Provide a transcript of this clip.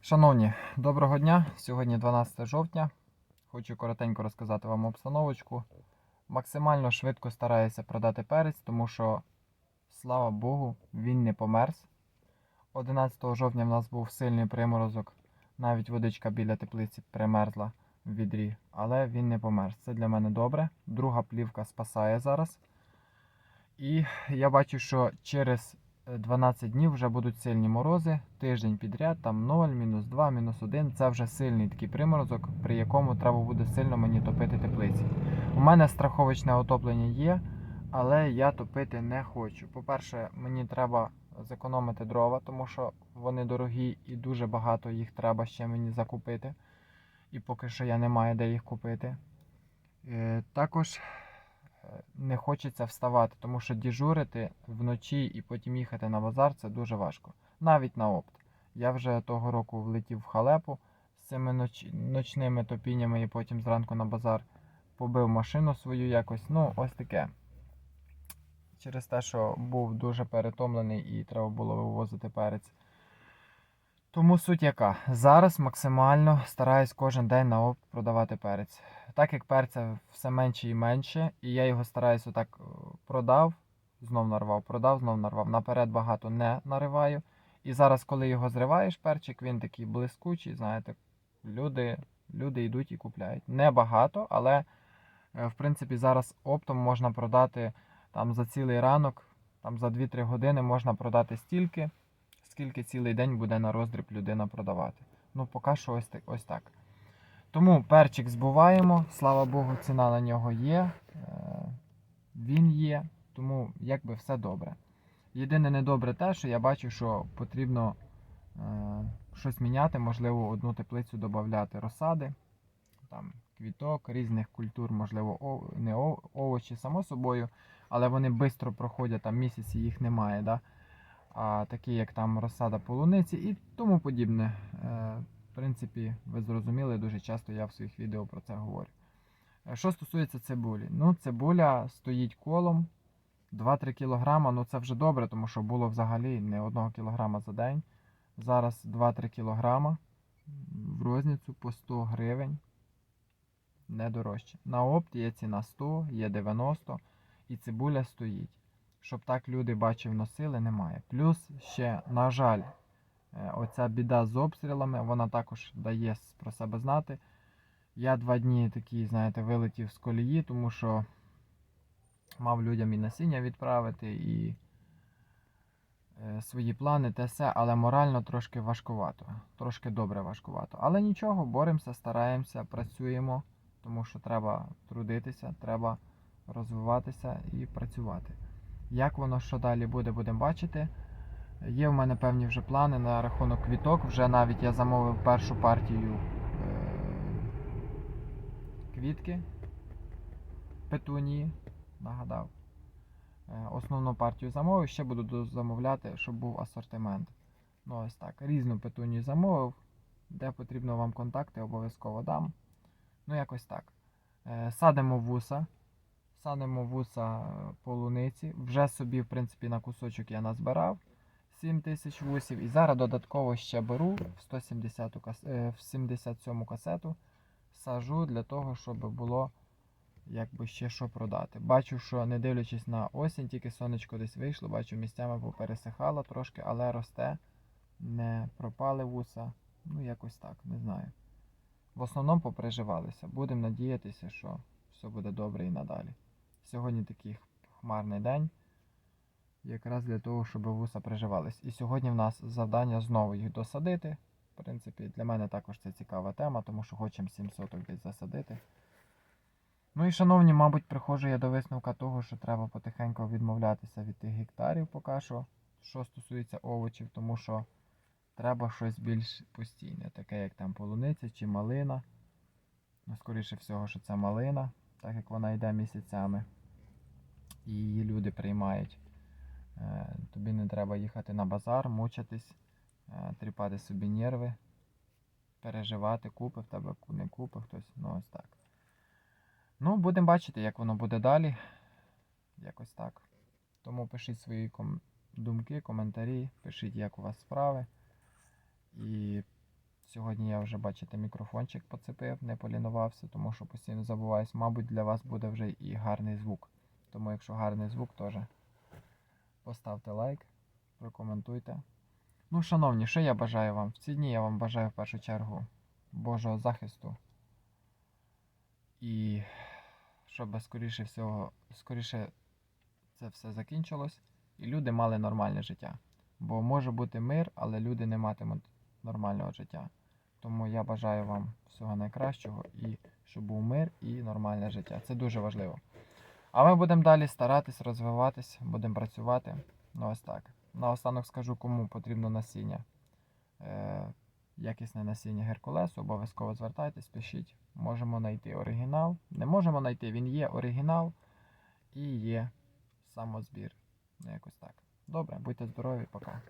Шановні, доброго дня! Сьогодні 12 жовтня. Хочу коротенько розказати вам обстановочку. Максимально швидко стараюся продати перець, тому що, слава Богу, він не померз. 11 жовтня в нас був сильний приморозок, навіть водичка біля теплиці примерзла в відрі, але він не померз. Це для мене добре. Друга плівка спасає зараз. І я бачу, що через 12 днів вже будуть сильні морози, тиждень підряд, там 0, мінус 2, мінус 1. Це вже сильний такий приморозок, при якому треба буде сильно мені топити теплиці. У мене страховочне отоплення є, але я топити не хочу. По-перше, мені треба зекономити дрова, тому що вони дорогі і дуже багато їх треба ще мені закупити. І поки що я не маю де їх купити. Е, Також не хочеться вставати, тому що діжурити вночі і потім їхати на базар це дуже важко. Навіть на опт. Я вже того року влетів в халепу з цими ноч... ночними топіннями і потім зранку на базар побив машину свою якось. Ну, ось таке. Через те, що був дуже перетомлений і треба було вивозити перець. Тому суть яка? Зараз максимально стараюсь кожен день на опт продавати перець. Так як перця все менше і менше, і я його стараюсь отак е, продав, знов нарвав, продав, знов нарвав. Наперед багато не нариваю. І зараз, коли його зриваєш, перчик, він такий блискучий, знаєте, люди, люди йдуть і купляють. Не багато, але е, в принципі зараз оптом можна продати там за цілий ранок, там за 2-3 години можна продати стільки, скільки цілий день буде на роздріб людина продавати. Ну, поки що ось так. Ось так. Тому перчик збуваємо, слава Богу, ціна на нього є. е, Він є, тому якби все добре. Єдине недобре те, що я бачу, що потрібно е, щось міняти, можливо, одну теплицю додати розсади, там, квіток, різних культур, можливо, не овочі, само собою, але вони швидко проходять, там місяці їх немає. Да? А такі, як там розсада полуниці і тому подібне. Е, в принципі, ви зрозуміли, дуже часто я в своїх відео про це говорю. Е, Що стосується цибулі, ну цибуля стоїть колом 2-3 кг, ну це вже добре, тому що було взагалі не 1 кг за день. Зараз 2-3 кг в розницю по 100 гривень. Не дорожче. На опті є ціна 100, є 90 і цибуля стоїть. Щоб так люди бачив, носили, немає. Плюс ще, на жаль, Е, Оця біда з обстрілами, вона також дає про себе знати. Я два дні такий, знаєте, вилетів з колії, тому що мав людям і насіння відправити, і е, свої плани, те все, але морально трошки важкувато. Трошки добре важкувато. Але нічого, боремося, стараємося, працюємо, тому що треба трудитися, треба розвиватися і працювати. Як воно що далі буде, будемо бачити. Є в мене певні вже плани на рахунок квіток. Вже навіть я замовив першу партію е- квітки петунії. Нагадав. Е, Основну партію замовив, ще буду замовляти, щоб був асортимент. Ну ось так. Різну петунію замовив. Де потрібно вам контакти, обов'язково дам. Ну, якось так. Е, Садимо вуса. Садимо вуса полуниці. Вже собі, в принципі, на кусочок я назбирав. 7 тисяч вусів. І зараз додатково ще беру в 170 кас... е, в 77 касету. Сажу для того, щоб було якби ще що продати. Бачу, що не дивлячись на осінь, тільки сонечко десь вийшло, бачу, місцями попересихало трошки, але росте. Не пропали вуса. Ну, якось так, не знаю. В основному поприживалися. Будемо надіятися, що все буде добре і надалі. Сьогодні такий хмарний день якраз для того, щоб вуса приживались. І сьогодні в нас завдання знову їх досадити. В принципі, для мене також це цікава тема, тому що хочемо 7 соток десь засадити. Ну і, шановні, мабуть, приходжу я до висновка того, що треба потихеньку відмовлятися від тих гектарів поки що, що стосується овочів, тому що треба щось більш постійне, таке як там полуниця чи малина. Ну, скоріше всього, що це малина, так як вона йде місяцями. І її люди приймають. Е, Тобі не треба їхати на базар, мучитись, е, тріпати собі нерви, переживати, купив тебе, не купив хтось. Ну ось так. Ну, будемо бачити, як воно буде далі. Якось так. Тому пишіть свої ком- думки, коментарі, пишіть, як у вас справи. І Сьогодні я вже, бачите, мікрофончик поцепив, не полінувався, тому що постійно забуваюсь. Мабуть, для вас буде вже і гарний звук. Тому якщо гарний звук, теж поставте лайк, прокоментуйте. Ну, шановні, що я бажаю вам? В ці дні я вам бажаю в першу чергу Божого захисту. І щоб скоріше всього, скоріше це все закінчилось, і люди мали нормальне життя. Бо може бути мир, але люди не матимуть нормального життя. Тому я бажаю вам всього найкращого і щоб був мир і нормальне життя. Це дуже важливо. А ми будемо далі старатись, розвиватись, будемо працювати. Ну ось так. Наостанок скажу, кому потрібно насіння. Е, якісне насіння Геркулесу, обов'язково звертайтесь, пишіть. Можемо знайти оригінал. Не можемо знайти, він є оригінал і є самозбір. Ну, якось так. Добре, будьте здорові, пока.